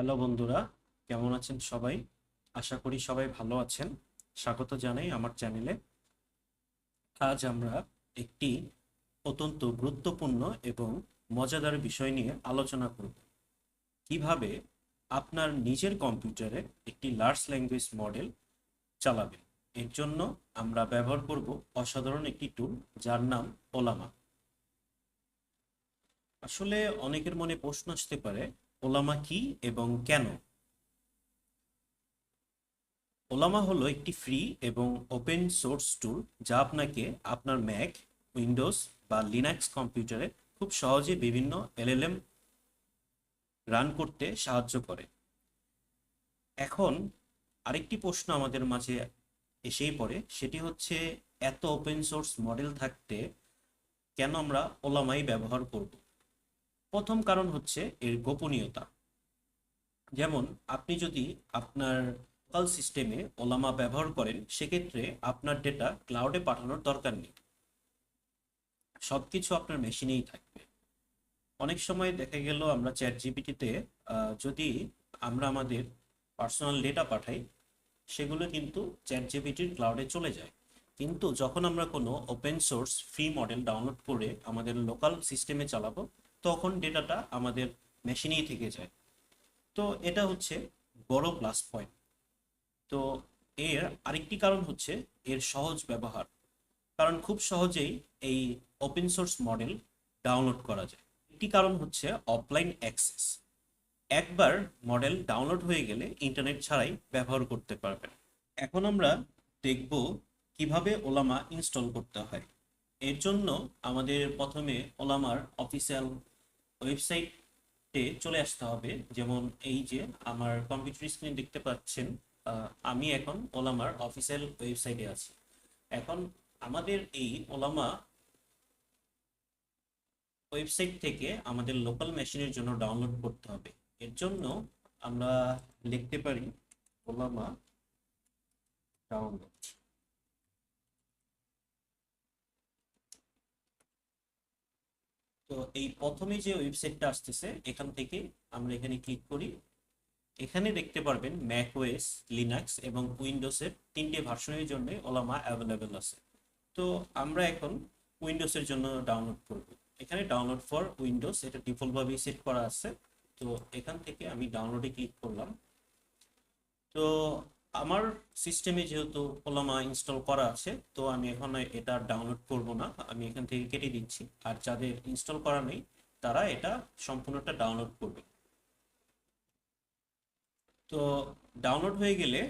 Hello বন্ধুরা, কেমন আছেন সবাই? আশা করি সবাই ভালো আছেন। স্বাগত জানাই আমার চ্যানেলে। আজ আমরা একটি অত্যন্ত গুরুত্বপূর্ণ এবং মজাদার বিষয় নিয়ে আলোচনা করব। কীভাবে আপনার নিজের কম্পিউটারে একটি লার্জ ল্যাঙ্গুয়েজ মডেল চালাবেন? এর জন্য আমরা ব্যবহার করব অসাধারণ একটি টুল যার নাম ওলামা আসলে অনেকের মনে প্রশ্ন আসতে পারে ওলামা কি এবং কেন? ওলামা হলো একটি ফ্রি এবং ওপেন সোর্স টুল যা আপনাকে আপনার ম্যাক উইন্ডোজ বা লিনাক্স কম্পিউটারে খুব সহজে বিভিন্ন এলএলএম রান করতে সাহায্য করে। এখন আরেকটি প্রশ্ন আমাদের মাঝে এসেই পড়ে, সেটি হচ্ছে এত ওপেন সোর্স মডেল থাকতে কেন আমরা ওলামাই ব্যবহার করব? প্রথম কারণ হচ্ছে এর গোপনীয়তা। যেমন, আপনি যদি আপনার লোকাল সিস্টেমে ওলামা ব্যবহার করেন, সেক্ষেত্রে আপনার ডেটা ক্লাউডে পাঠানোর দরকার নেই। সব কিছু আপনার মেশিনেই থাকবে। অনেক সময় দেখা গেল আমরা চ্যাট জিপিটিতে যদি আমরা আমাদের পার্সোনাল ডেটা পাঠাই, সেগুলো কিন্তু চ্যাট জিপিটির ক্লাউডে চলে যায়। কিন্তু যখন আমরা কোনো open source free model download করে আমাদের লোকাল সিস্টেমে চালাবো তখন ডেটাটা আমাদের মেশিনেই থেকে যায়। তো এটা হচ্ছে বড় প্লাস পয়েন্ট তো এর আরেকটি কারণ হচ্ছে এর সহজ ব্যবহার। কারণ খুব সহজেই এই ওপেন সোর্স মডেল ডাউনলোড করা যায়। একটি কারণ হচ্ছে অফলাইন অ্যাক্সেস একবার মডেল ডাউনলোড হয়ে গেলে ইন্টারনেট ছাড়াই ব্যবহার করতে পারবেন। এখন আমরা দেখব কীভাবে ওলামা ইনস্টল করতে হয়। এর জন্য আমাদের প্রথমে ওলামার অফিসিয়াল ওয়েবসাইটে চলে আসতে হবে। যেমন এই যে আমার কম্পিউটার স্ক্রিন দেখতে পাচ্ছেন আমি এখন ওলামার অফিসিয়াল ওয়েবসাইটে আছি। এখন আমাদের এই ওলামা ওয়েবসাইট থেকে আমাদের লোকাল মেশিনের জন্য ডাউনলোড করতে হবে। এর জন্য আমরা লিখতে পারি ওলামা ডাউনলোড তো এই প্রথমে যে ওয়েবসাইটটা আসতেছে, এখান থেকে আমরা এখানে ক্লিক করি। এখানে দেখতে পারবেন ম্যাক ওএস লিনাক্স এবং উইন্ডোজের তিনটে ভার্সনের জন্য ওলামা অ্যাভেলেবেল আছে। তো আমরা এখন উইন্ডোজের জন্য ডাউনলোড করব। এখানে ডাউনলোড ফর উইন্ডোজ এটা ডিফল্টভাবেই সেট করা আছে। তো এখান থেকে আমি ডাউনলোডে ক্লিক করলাম। তো আমার সিস্টেমে যেহেতু ওলামা ইনস্টল করা আছে, তো আমি এখন এটা ডাউনলোড করব না। আমি এখান থেকে কেটে দিচ্ছি। আর যাদের ইনস্টল করা নেই, তারা এটা সম্পূর্ণটা ডাউনলোড করবে। তো ডাউনলোড হয়ে গেলে,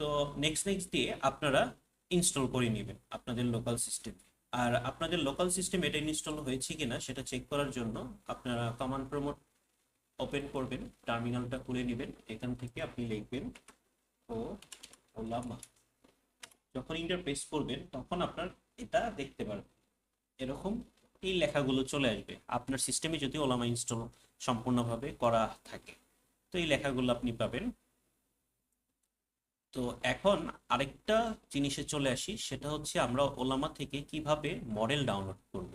তো নেক্সট নেক্সট দিয়ে আপনারা ইনস্টল করে নেবেন আপনাদের লোকাল সিস্টেম আর আপনাদের লোকাল সিস্টেম এটা ইনস্টল হয়েছে কিনা, সেটা চেক করার জন্য আপনারা কমান্ড প্রমোট ওপেন করবেন টার্মিনালটা খুলে নেবেন, এখান থেকে আপনি লিখবেন, ও ওলামা যখন ইন্টারপ্রেস করবেন, তখন আপনার এটা দেখতে পারবেন। এরকম এই লেখাগুলো চলে আসবে। আপনার সিস্টেমে যদি ওলামা ইনস্টল সম্পূর্ণভাবে করা থাকে, তো এই লেখাগুলো আপনি পাবেন। তো এখন আরেকটা জিনিসে চলে আসি, সেটা হচ্ছে আমরা ওলামা থেকে কীভাবে মডেল ডাউনলোড করব।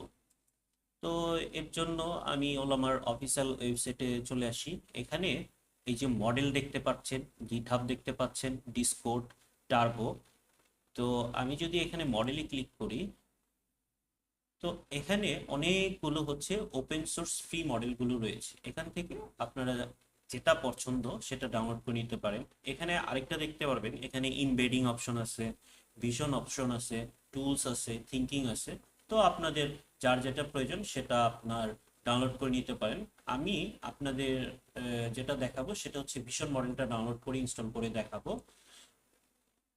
তো এর জন্য আমি ওলামার অফিসিয়াল ওয়েবসাইটে চলে আসি। এখানে এই যে মডেল দেখতে পাচ্ছেন গিটহাব দেখতে পাচ্ছেন ডিসকোড টার্বো তো আমি যদি এখানে মডেলে ক্লিক করি, তো এখানে অনেকগুলো হচ্ছে ওপেন সোর্স ফ্রি মডেলগুলো রয়েছে। এখান থেকে আপনারা যেটা পছন্দ সেটা ডাউনলোড করে নিতে পারেন। এখানে আরেকটা দেখতে পারবেন, এখানে ইনবেডিং অপশন আছে ভিশন অপশন আছে টুলস আছে থিঙ্কিং আছে। তো আপনাদের যার যেটা প্রয়োজন সেটা আপনার ডাউনলোড করে নিতে পারেন। আমি আপনাদের যেটা দেখাবো সেটা হচ্ছে ভীষণ মডেলটা ডাউনলোড করে ইনস্টল করে দেখাবো।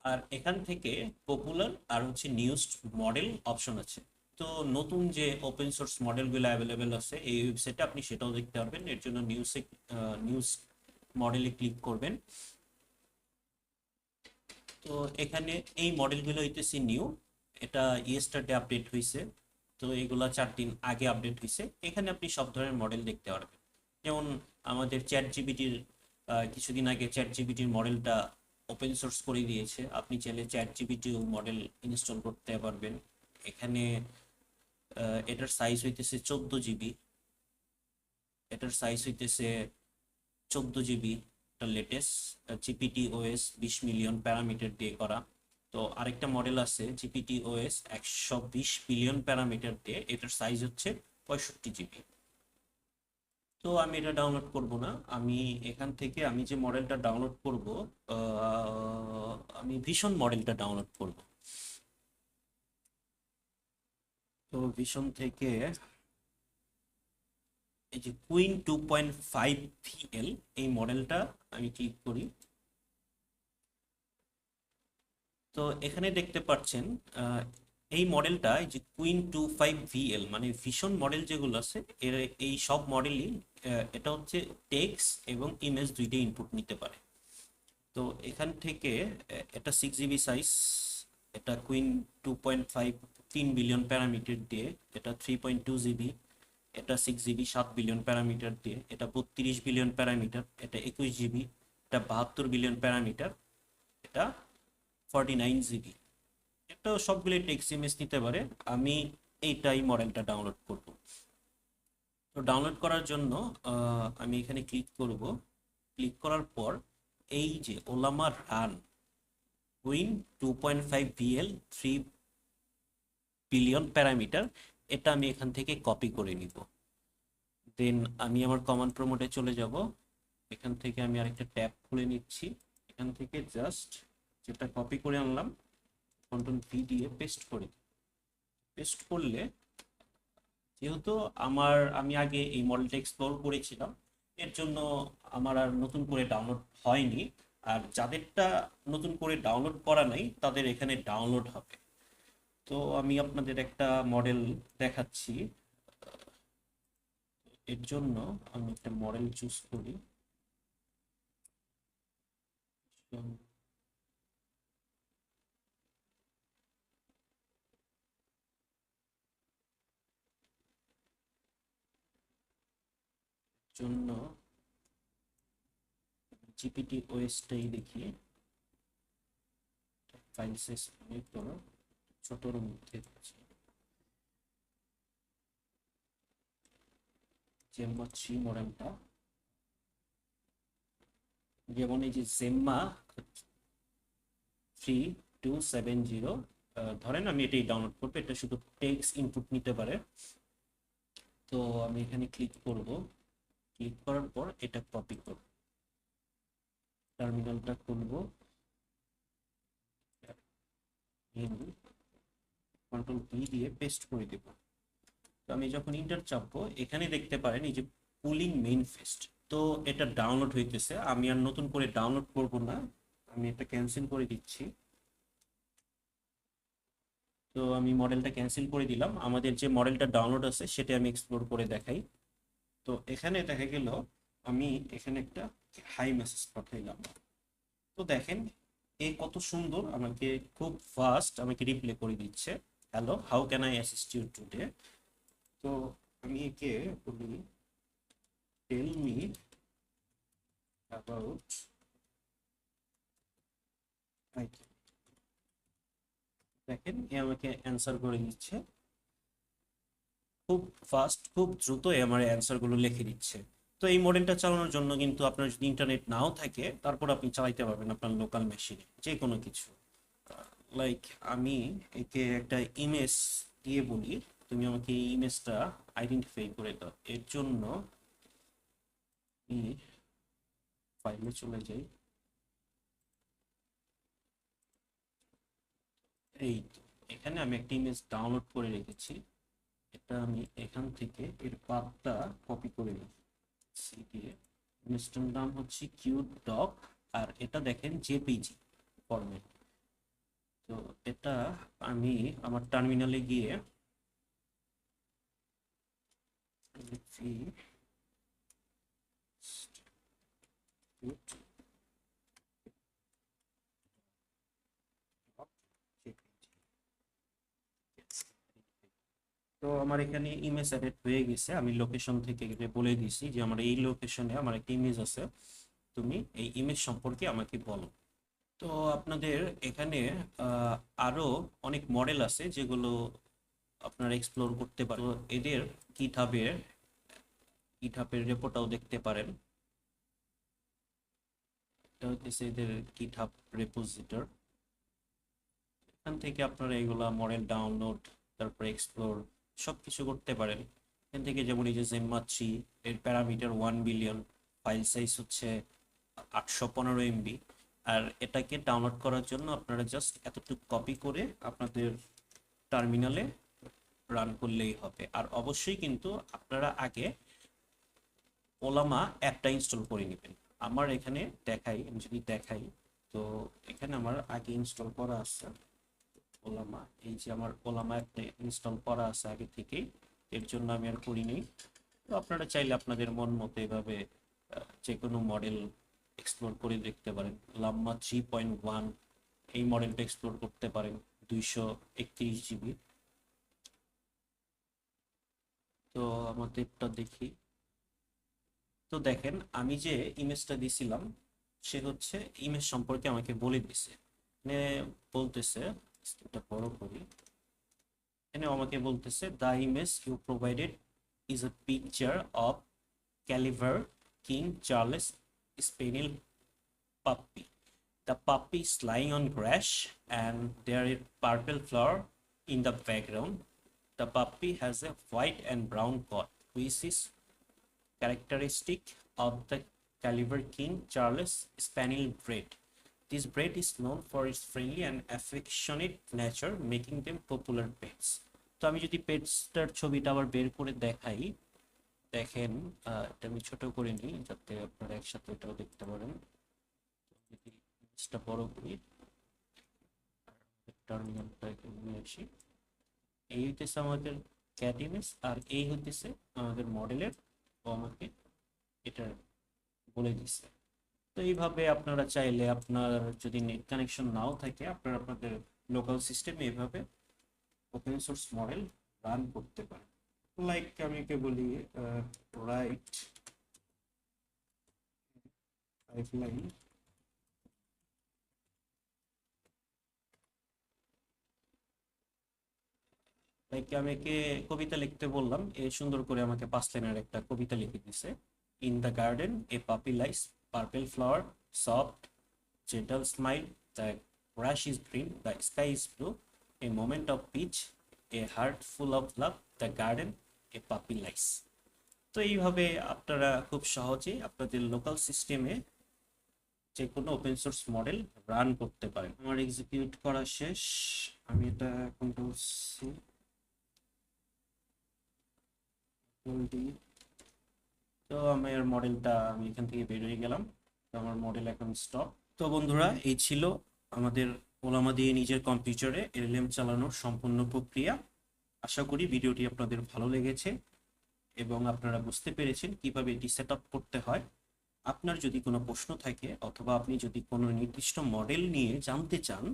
আর এখান থেকে পপুলার আর হচ্ছে নিউজ মডেল অপশন আছে। তো নতুন যে ওপেন সোর্স মডেলগুলো অ্যাভেলেবেল আছে, এই ওয়েবসাইটে আপনি সেটাও দেখতে পারবেন। এর জন্য নিউজে নিউজ মডেলে ক্লিক করবেন। তো এখানে এই মডেলগুলো হইতেছে নিউ এটা ইয়েস্টারডে আপডেট হয়েছে তো এগুলা চার দিন আগে আপডেট হয়েছে এখানে আপনি সব ধরনের মডেল দেখতে পারবেন। যেমন আমাদের চ্যাট জিবিটির কিছুদিন আগে চ্যাট জিবিটির মডেলটা ওপেন সোর্স করে দিয়েছে। আপনি চাইলে চ্যাট জিবিটিও মডেল ইনস্টল করতে পারবেন। এখানে এটার সাইজ হইতেছে চোদ্দ জিবি এটার সাইজ হইতেছে চোদ্দ জিবি লেটেস্ট জিপিটি ওএস বিশ মিলিয়ন প্যারামিটার দিয়ে করা। তো আরেকটা মডেল আছে জিপিটি ওএস একশো বিশ বিলিয়ন প্যারামিটার দিয়ে। এটার সাইজ হচ্ছে পঁয়ষট্টি জিবি তো আমি এটা ডাউনলোড করব না। আমি এখান থেকে আমি যে মডেলটা ডাউনলোড করব আমি ভীষণ মডেলটা ডাউনলোড করব। তো ভীষণ থেকে এই যে Qwen two point five VL এই মডেলটা আমি ক্লিক করি। তো এখানে দেখতে পাচ্ছেন এই মডেলটা যে কুইন টু ফাইভ ভিএল মানে ভীষণ মডেল যেগুলো আছে, এর এই সব মডেলই এটা হচ্ছে টেক্স এবং ইমেজ দুইটাই ইনপুট নিতে পারে। তো এখান থেকে এটা সিক্স জিবি সাইজ এটা কুইন টু পয়েন্ট ফাইভ তিন বিলিয়ন প্যারামিটার দিয়ে, এটা থ্রি পয়েন্ট টু জিবি এটা সিক্স জিবি সাত বিলিয়ন প্যারামিটার দিয়ে, এটা বত্রিশ বিলিয়ন প্যারামিটার এটা একুশ জিবি এটা বাহাত্তর বিলিয়ন প্যারামিটার এটা ফর্টি নাইন জিবি। এটা সবগুলো টেক্সট ইমেজ নিতে পারে। আমি এইটাই মডেলটা ডাউনলোড করব। তো ডাউনলোড করার জন্য আমি এখানে ক্লিক করব। ক্লিক করার পর এই যে Ollama run, Qwen two point five VL three billion parameter এটা আমি এখান থেকে কপি করে নিব। দেন আমি আমার কমান্ড প্রমোটে চলে যাব। এখান থেকে আমি আরেকটা ট্যাব খুলে নিচ্ছি। এখান থেকে জাস্ট যেটা কপি করে আনলাম কন্ট্রোল ভি দিয়ে পেস্ট করে পেস্ট করলে যেহেতু আমার, আমি আগে এই মডেলটা এক্সপ্লোর করেছিলাম, এর জন্য আমার আর নতুন করে ডাউনলোড হয়নি। আর যাদেরটা নতুন করে ডাউনলোড করা নাই, তাদের এখানে ডাউনলোড হবে। তো আমি আপনাদের একটা মডেল দেখাচ্ছি। এর জন্য আমি একটা মডেল চুজ করি। জন্য জিপিটি ওএসটাই দেখি ফাইল সাইজ অনেক বড় ছোটর মধ্যে আছে জেম্মা থ্রি মডেলটা। যেমন এই যে Gemma three two seven zero ধরেন আমি এটাই ডাউনলোড করব, এটা শুধু টেক্স ইনপুট নিতে পারে। তো আমি এখানে ক্লিক করব। ক্লিক করার পর এটা কপি করব। টার্মিনালটা খুলবো। কন্ট্রোল পি দিয়ে পেস্ট করে দেব। তো আমি যখন ইন্টার চাপবো, এখানে দেখতে পারেন এই যে পুলিং মেইন ফেস্ট তো এটা ডাউনলোড হইতেছে। আমি আর নতুন করে ডাউনলোড করব না। আমি এটা ক্যান্সেল করে দিচ্ছি। তো আমি মডেলটা ক্যান্সেল করে দিলাম। আমাদের যে মডেলটা ডাউনলোড আছে, সেটা আমি এক্সপ্লোর করে দেখাই। তো এখানে দেখা গেল আমি এখানে একটা হাই মেসেজ পাঠাইলাম। তো দেখেন, এ কত সুন্দর আমাকে খুব ফাস্ট আমাকে রিপ্লে করে দিচ্ছে। Hello how can I assist you today তো আমি একে বলি টেল মি অ্যাবাউট দেখেন, এ আমাকে অ্যান্সার করে দিচ্ছে। খুব ফাস্ট খুব দ্রুত আমার অ্যান্সারগুলো লিখে দিচ্ছে তো এই মডেলটা চালানোর জন্য কিন্তু আপনার যদি ইন্টারনেট নাও থাকে, তারপর আপনি চালাইতে পারবেন আপনার লোকাল মেশিনে যে কোনো কিছু লাইক আমি একে একটা ইমেজ দিয়ে বলি, তুমি আমাকে এই ইমেজটা আইডেন্টিফাই করে দাও। এর জন্য ফাইলে চলে যাই। এই এখানে আমি একটা ইমেজ ডাউনলোড করে রেখেছি। এটা আমি এখান থেকে এর পাথটা কপি করে নিই। সি দিয়ে ইমেজটার নাম হচ্ছে কিউট ডক আর এটা দেখেন জেপিজি ফরম্যাট তো এটা আমি আমার টার্মিনালে গিয়ে cute তো আমার এখানে ইমেজ অ্যাডেড হয়ে গেছে। আমি লোকেশন থেকে বলে দিছি যে আমার এই লোকেশনে আমার একটা ইমেজ আছে। তুমি এই ইমেজ সম্পর্কে আমাকে বলো। তো আপনাদের এখানে আহ, আরও অনেক মডেল আছে যেগুলো আপনারা এক্সপ্লোর করতে পারেন। তো এদের গিটহাবের গিটহাবের রেপোর্টটাও দেখতে পারেন। এটা হচ্ছে এদের গিটহাব রেপোজিটর এখান থেকে আপনারা এগুলা মডেল ডাউনলোড তারপরে এক্সপ্লোর সব কিছু করতে পারেন। এখান থেকে যেমন এই যে জেম্মা থ্রি এর parameter one billion file size হচ্ছে আটশো পনেরো এমবি আর এটাকে ডাউনলোড করার জন্য আপনারা জাস্ট এতটুকু কপি করে আপনাদের টার্মিনালে রান করলেই হবে। আর অবশ্যই কিন্তু আপনারা আগে ওলামা অ্যাপটা ইনস্টল করে নেবেন। আমার এখানে দেখাই, আমি যদি দেখাই, তো এখানে আমার আগে ইনস্টল করা আছে। ওলামা, এই যে আমার ওলামা অ্যাপটা ইনস্টল করা আছে আগে থেকেই, এর জন্য আমি আর করিনি। তো আপনারা চাইলে আপনাদের মন মতো এভাবে যে কোনো মডেল এক্সপ্লোর করে দেখতে পারেন। লাম্মা থ্রি পয়েন্ট ওয়ান এই মডেলটা এক্সপ্লোর করতে পারেন, দুইশো একত্রিশ জিবি তো আমাদেরটা দেখি। তো দেখেন, আমি যে ইমেজটা দিছিলাম, সে হচ্ছে ইমেজ সম্পর্কে আমাকে বলে দিছে। মানে বলতেছে এটা বড় করি এখানে আমাকে বলতেছে the image you provided is a picture of Cavalier King Charles spaniel puppy. The puppy is lying on grass and there is purple flower in the background. The puppy has a white and brown coat, which is characteristic of the Caliber King Charles Spaniel breed. This breed is known for its friendly and affectionate nature, making them popular pets. তো আমি যদি পেটসটার ছবিটা আবার বের করে দেখাই দেখেন এটা আমি ছোট করে নিই যাতে আপনারা একসাথে এটাও দেখতে পারেন। যদি ইমেজটা বড় করি টার্মিনালটা নিয়ে আসি। এই হইতেছে আমাদের ক্যাট আর এই হইতেছে আমাদের মডেলের ও আমাকে এটা বলে দিছে। তো এইভাবে আপনারা চাইলে আপনার যদি নেট কানেকশন নাও থাকে, আপনারা আপনাদের লোকাল সিস্টেমে এইভাবে ওপেন সোর্স মডেল রান করতে পারেন। লাইক আমি কে বলি রাইট পাইপলাইন লাইক আমি একে কবিতা লিখতে বললাম, এ সুন্দর করে আমাকে পাঁচ লাইনের একটা কবিতা লিখে দিছে। In the garden a puppy lies purple flower soft gentle smile the grass is green the sky is blue a moment of peace a heart full of love the garden a puppy lies তো এইভাবে আপনারা খুব সহজেই আপনাদের local সিস্টেমে যে কোনো open source model run করতে পারেন। আমার এক্সিকিউট করা শেষ। আমি এটা এখন করছি। তো আমার মডেলটা, আমি এখান থেকে বের হয়ে গেলাম। তো আমার মডেল এখন স্টপ তো বন্ধুরা, এই ছিল আমাদের ওলামা দিয়ে নিজের কম্পিউটারে এলএম চালানোর সম্পূর্ণ প্রক্রিয়া। আশা করি ভিডিওটি আপনাদের ভালো লেগেছে এবং আপনারা বুঝতে পেরেছেন কীভাবে এটি সেট করতে হয়। আপনার যদি কোনো প্রশ্ন থাকে অথবা আপনি যদি কোনো নির্দিষ্ট মডেল নিয়ে জানতে চান,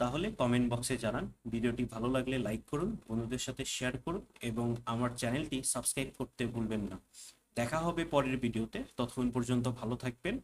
তাহলে কমেন্ট বক্সে জানান। ভিডিওটি ভালো লাগলে লাইক করুন, বন্ধুদের সাথে শেয়ার করুন এবং আমার চ্যানেলটি সাবস্ক্রাইব করতে ভুলবেন না। দেখা হবে পরের ভিডিওতে। ততক্ষণ পর্যন্ত ভালো থাকবেন।